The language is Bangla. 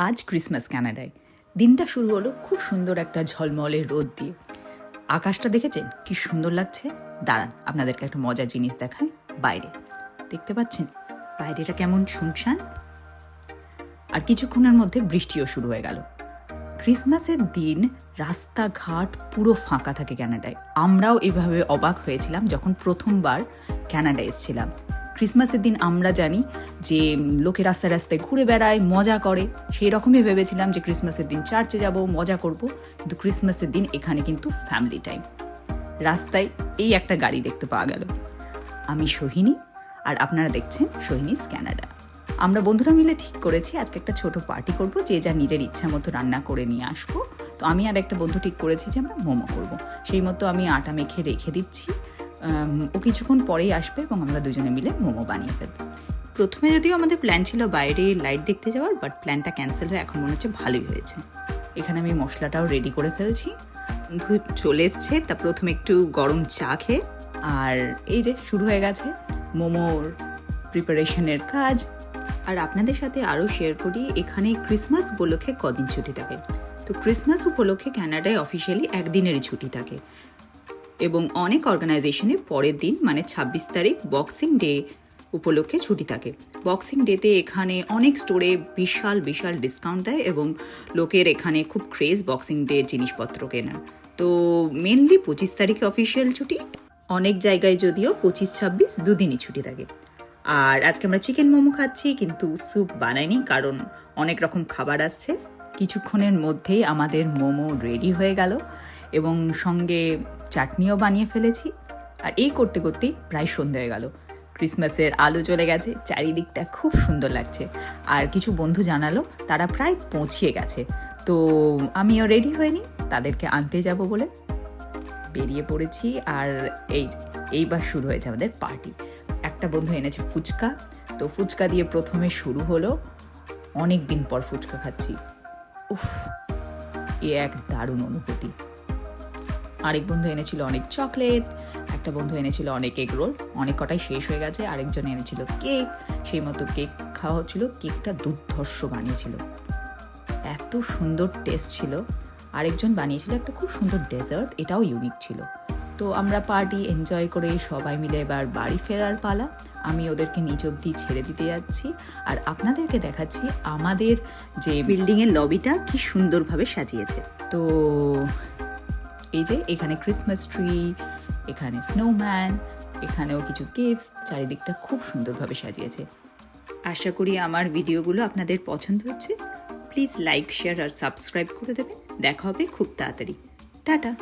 আজ ক্রিসমাস কানাডায় দিনটা শুরু হলো খুব সুন্দর একটা ঝলমলে রোদ দিয়ে। আকাশটা দেখেছেন? কি সুন্দর লাগছে? দাঁড়ান, আপনাদেরকে একটা মজার জিনিস দেখায় বাইরে। দেখতে পাচ্ছেন? বাইরেটা কেমন শুনশান। আর কিছুক্ষণের মধ্যে বৃষ্টিও শুরু হয়ে গেল। ক্রিসমাসের দিন রাস্তাঘাট পুরো ফাঁকা থাকে ক্যানাডায় আমরাও এভাবে অবাক হয়েছিলাম যখন প্রথমবার ক্যানাডা এসেছিলাম। ক্রিসমাসের দিন আমরা জানি যে লোকে রাস্তায় রাস্তায় ঘুরে বেড়ায়, মজা করে। সেই রকমই ভেবেছিলাম যে ক্রিসমাসের দিন চার্চে যাব, মজা করব। কিন্তু ক্রিসমাসের দিন এখানে কিন্তু ফ্যামিলি টাইম রাস্তায় এই একটা গাড়ি দেখতে পাওয়া গেল। আমি সোহিনী আর আপনারা দেখছেন সোহিনীস ক্যানাডা আমরা বন্ধুরা মিলে ঠিক করেছি, আজকে একটা ছোট পার্টি করব, যে যা নিজের ইচ্ছা মতো রান্না করে নিয়ে আসব। তো আমি আর একটা বন্ধু ঠিক করেছি যে আমরা মোমো করব। সেই মতো আমি আটা মেখে রেখে দিচ্ছি। ও কিছুক্ষণ পরেই আসবে এবং আমরা দুজনে মিলে মোমো বানিয়ে ফেলব। প্রথমে যদিও আমাদের প্ল্যান ছিল বাইরে লাইট দেখতে যাওয়ার বাট প্ল্যানটা ক্যান্সেল হয়ে এখন মনে হচ্ছে ভালোই হয়েছে। এখানে আমি মশলাটাও রেডি করে ফেলছি। ভূত চলে এসছে। তা প্রথমে একটু গরম চা খেয়ে, আর এই যে শুরু হয়ে গেছে মোমোর প্রিপারেশনের কাজ। আর আপনাদের সাথে আরও শেয়ার করি এখানে ক্রিসমাস উপলক্ষে কদিন ছুটি থাকে? তো ক্রিসমাস উপলক্ষে কানাডায় অফিসিয়ালি একদিনেরই ছুটি থাকে। এবং অনেক অর্গানাইজেশনে পরের দিন মানে ছাব্বিশ তারিখ বক্সিং ডে উপলক্ষে ছুটি থাকে। বক্সিং ডেতে এখানে অনেক স্টোরে বিশাল বিশাল ডিসকাউন্ট দেয় এবং লোকের এখানে খুব ক্রেজ বক্সিং ডে জিনিসপত্র কেনা। তো মেনলি পঁচিশ তারিখে অফিসিয়াল ছুটি, অনেক জায়গায় যদিও পঁচিশ, ছাব্বিশ দুদিনই ছুটি থাকে। আর আজকে আমরা চিকেন মোমো খাচ্ছি, কিন্তু স্যুপ বানাইনি কারণ অনেক রকম খাবার আসছে। কিছুক্ষণের মধ্যেই আমাদের মোমো রেডি হয়ে গেল। এবং সঙ্গে চাটনিও বানিয়ে ফেলেছি। আর এই করতে করতেই প্রায় সন্ধে হয়ে গেল। ক্রিসমাসের আলো চলে গেছে, চারিদিকটা খুব সুন্দর লাগছে। আর কিছু বন্ধু জানালো, তারা প্রায় পৌঁছিয়ে গেছে। তো আমিও রেডি হয়নি তাদেরকে আনতে যাব বলে। বেরিয়ে পড়েছি আর এই এইবার শুরু হয়েছে আমাদের পার্টি একটা বন্ধু এনেছে ফুচকা। তো ফুচকা দিয়ে প্রথমে শুরু হলো অনেক দিন পর ফুচকা খাচ্ছি। উফ, এ এক দারুণ অনুভূতি। আরেক বন্ধু এনেছিল অনেক চকলেট, একটা বন্ধু এনেছিল অনেক এগ রোল, অনেক কটাই শেষ হয়ে গেছে, আরেকজন এনেছিল কেক, সেই মতো কেক খাওয়া হচ্ছিল, কেকটা দুর্ধর্ষ বানিয়েছিল। এত সুন্দর টেস্ট ছিল। আরেকজন বানিয়েছিল একটা খুব সুন্দর ডেজার্ট এটাও ইউনিক ছিল। তো আমরা পার্টি এনজয় করে সবাই মিলে এবার বাড়ি ফেরার পালা। আমি ওদেরকে নিচ অব্দি ছেড়ে দিতে যাচ্ছি। আর আপনাদেরকে দেখাচ্ছি আমাদের যে বিল্ডিংয়ের লবিটা কি সুন্দরভাবে সাজিয়েছে। তো এই যে এখানে ক্রিসমাস ট্রি এখানে স্নোম্যান এখানেও কিছু গিফটস চারিদিকটা খুব সুন্দরভাবে সাজিয়েছে। আশা করি আমার ভিডিওগুলো আপনাদের পছন্দ হচ্ছে। প্লিজ লাইক শেয়ার আর সাবস্ক্রাইব করে দেবেন। দেখা হবে খুব তাড়াতাড়ি। টাটা!